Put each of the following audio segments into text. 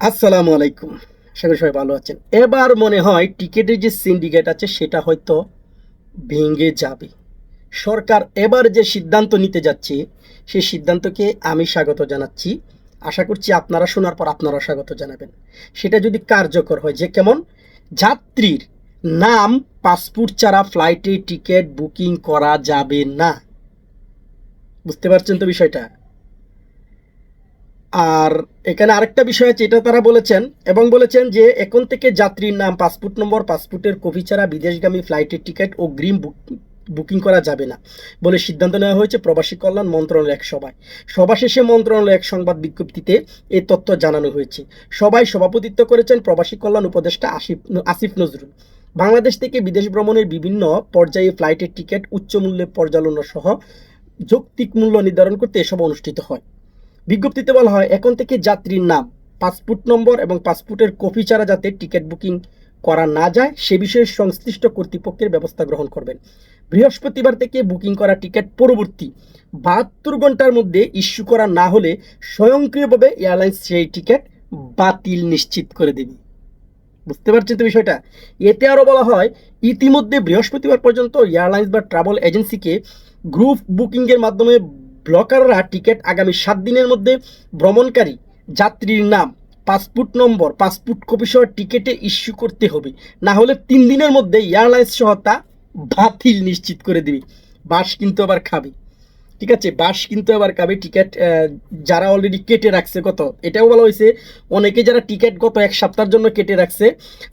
আসসালামু আলাইকুম। আশা সবাই ভালো আছেন। এবার মনে হয় টিকেটের যে সিন্ডিকেট আছে, সেটা হয়তো ভেঙে যাবে। সরকার এবার যে সিদ্ধান্ত নিতে যাচ্ছে, সেই সিদ্ধান্তকে আমি স্বাগত জানাচ্ছি। আশা করছি আপনারা শোনার পর আপনারা স্বাগত জানাবেন। সেটা যদি কার্যকর হয়, যে কেমন? যাত্রীর নাম, পাসপোর্ট ছাড়া ফ্লাইটে টিকিট বুকিং করা যাবে না। বুঝতে পারছেন তো বিষয়টা? আর এখানে আরেকটা বিষয় আছে, এটা তারা বলেছেন, এবং বলেছেন যে এখন থেকে যাত্রীর নাম, পাসপোর্ট নম্বর, পাসপোর্টের কপি ছাড়া বিদেশগামী ফ্লাইটের টিকিট ও গ্রিম বুকিং করা যাবে না বলে সিদ্ধান্ত নেওয়া হয়েছে প্রবাসী কল্যাণ মন্ত্রণালয় এক সভায়। সভা শেষে মন্ত্রণালয় এক সংবাদ বিজ্ঞপ্তিতে এই তথ্য জানানো হয়েছে। সবাই সভাপতিত্ব করেছেন প্রবাসী কল্যাণ উপদেষ্টা আসিফ আসিফ নজরুল। বাংলাদেশ থেকে বিদেশ ভ্রমণের বিভিন্ন পর্যায়ে ফ্লাইটের টিকিট উচ্চ মূল্যে পর্যালোচনা সহ যৌক্তিক মূল্য নির্ধারণ করতে এসব অনুষ্ঠিত হয়। বিজ্ঞপ্তিতে বলা হয়, এখন থেকে যাত্রীর নাম, পাসপোর্ট নম্বর এবং পাসপোর্টের কপি ছাড়া যাতে টিকিট বুকিং করা না যায়, সে বিষয়ে সংশ্লিষ্ট কর্তৃপক্ষের ব্যবস্থা গ্রহণ করবেন। বৃহস্পতিবার থেকে বুকিং করা টিকিট পরবর্তী বাহাত্তর ঘণ্টার মধ্যে ইস্যু করা না হলে স্বয়ংক্রিয়ভাবে এয়ারলাইন্স সেই টিকিট বাতিল নিশ্চিত করে দেবে। বুঝতে পারছেন তো বিষয়টা? এতে আরও বলা হয়, ইতিমধ্যে বৃহস্পতিবার পর্যন্ত এয়ারলাইন্স বা ট্রাভেল এজেন্সিকে গ্রুপ বুকিংয়ের মাধ্যমে ব্লকাররা টিকিট আগামী সাত দিনের মধ্যে ভ্রমণকারী যাত্রীর নাম, পাসপোর্ট নম্বর, পাসপোর্ট কপি সহ টিকিটে ইস্যু করতে হবে। না হলে তিন দিনের মধ্যে এয়ারলাইন্স সহ তা বাতিল নিশ্চিত করে দেবে। বাস কিন্তু আবার খাবে। ঠিক আছে? বাস কিন্তু আবার খাবে। টিকিট যারা অলরেডি কেটে রাখছে কত? এটাও বলা হয়েছে, অনেকে যারা টিকিট গত এক সপ্তাহের জন্য কেটে রাখছে,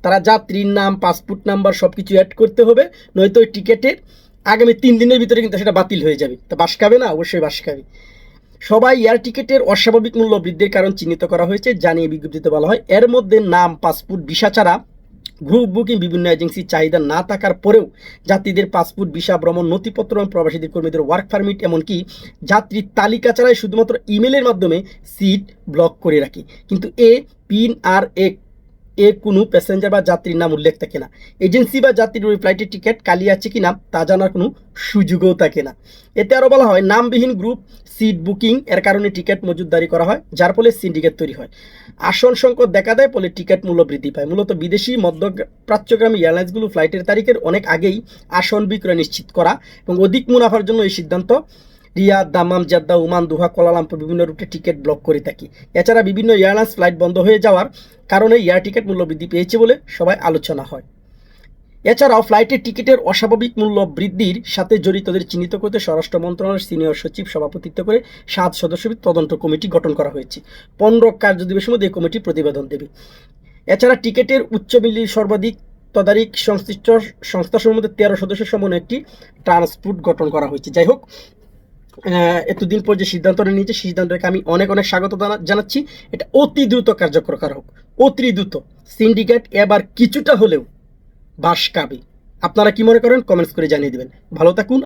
তারা যাত্রীর নাম, পাসপোর্ট নাম্বার সব কিছু অ্যাড করতে হবে, নয়তো ওই টিকিটের আগামী তিন দিনের ভিতরে কিন্তু সেটা বাতিল হয়ে যাবে। তা বাস খাবে না? অবশ্যই বাস খাবে। সবাই এয়ার টিকিটের অস্বাভাবিক মূল্য বৃদ্ধির কারণ চিহ্নিত করা হয়েছে, জানিয়ে বিজ্ঞপ্তিতে বলা হয়, এর মধ্যে নাম পাসপোর্ট ভিসা ছাড়া গ্রুপ বুকিং বিভিন্ন এজেন্সির চাহিদা না থাকার পরেও যাত্রীদের পাসপোর্ট ভিসা ভ্রমণ, নথিপত্র এবং প্রবাসীদের কর্মীদের ওয়ার্ক পারমিট এমনকি যাত্রীর তালিকা ছাড়াই শুধুমাত্র ইমেলের মাধ্যমে সিট ব্লক করে রাখে। কিন্তু এ, পিন আর এ এ কোনো প্যাসেঞ্জার বা যাত্রীর নাম উল্লেখ থাকে না। এজেন্সি বা যাত্রীর ওই ফ্লাইটের টিকিট কালি আছে কি না তা জানার কোনো সুযোগও থাকে না। এতে আরও বলা হয়, নামবিহীন গ্রুপ সিট বুকিং এর কারণে টিকিট মজুতদারি করা হয়, যার ফলে সিন্ডিকেট তৈরি হয়। আসন সংকট দেখা দেয়, ফলে টিকিট মূল্য বৃদ্ধি পায়। মূলত বিদেশি মধ্য প্রাচ্যগ্রামী এয়ারলাইন্সগুলো ফ্লাইটের তারিখের অনেক আগেই আসন বিক্রয় নিশ্চিত করা এবং অধিক মুনাফার জন্য এই সিদ্ধান্ত রিয়াদ দামাম, জাদ্দা, উমান, দুহা কোলালামপুর বিভিন্ন রুটে টিকিট ব্লক করে থাকি। এছাড়া বিভিন্ন এয়ারলাইন্স ফ্লাইট বন্ধ হয়ে যাওয়ার কারণে এয়ার টিকিট মূল্য বৃদ্ধি পেয়েছে বলে সবাই আলোচনা হয়। এছাড়াও ফ্লাইটের টিকিটের অস্বাভাবিক মূল্য বৃদ্ধির সাথে জড়িতদের চিহ্নিত করতে স্বরাষ্ট্র মন্ত্রণালয়ের সিনিয়র সচিব সভাপতিত্ব করে সাত সদস্যের তদন্ত কমিটি গঠন করা হয়েছে। পনেরো কার্য দিবসের মধ্যে কমিটি প্রতিবেদন দেবে। এছাড়া টিকিটের উচ্চ মূল্যের সর্বাধিক তদারিক সংশ্লিষ্ট সংস্থাসমূহের মধ্যে তেরো সদস্যের সমন্বয়ে একটি ট্রান্সপোর্ট গঠন করা হয়েছে। যাই হোক এতদিন পর যে সিদ্ধান্তটা নিয়েছে সিদ্ধান্তটাকে আমি অনেক অনেক স্বাগত জানা- জানাচ্ছি। এটা অতি দ্রুত কার্যকর করা হোক। অতি দ্রুত। সিন্ডিকেট এবার কিছুটা হলেও বাস কাবে আপনারা কি মনে করেন? কমেন্টস করে জানিয়ে দেবেন। ভালো থাকুন।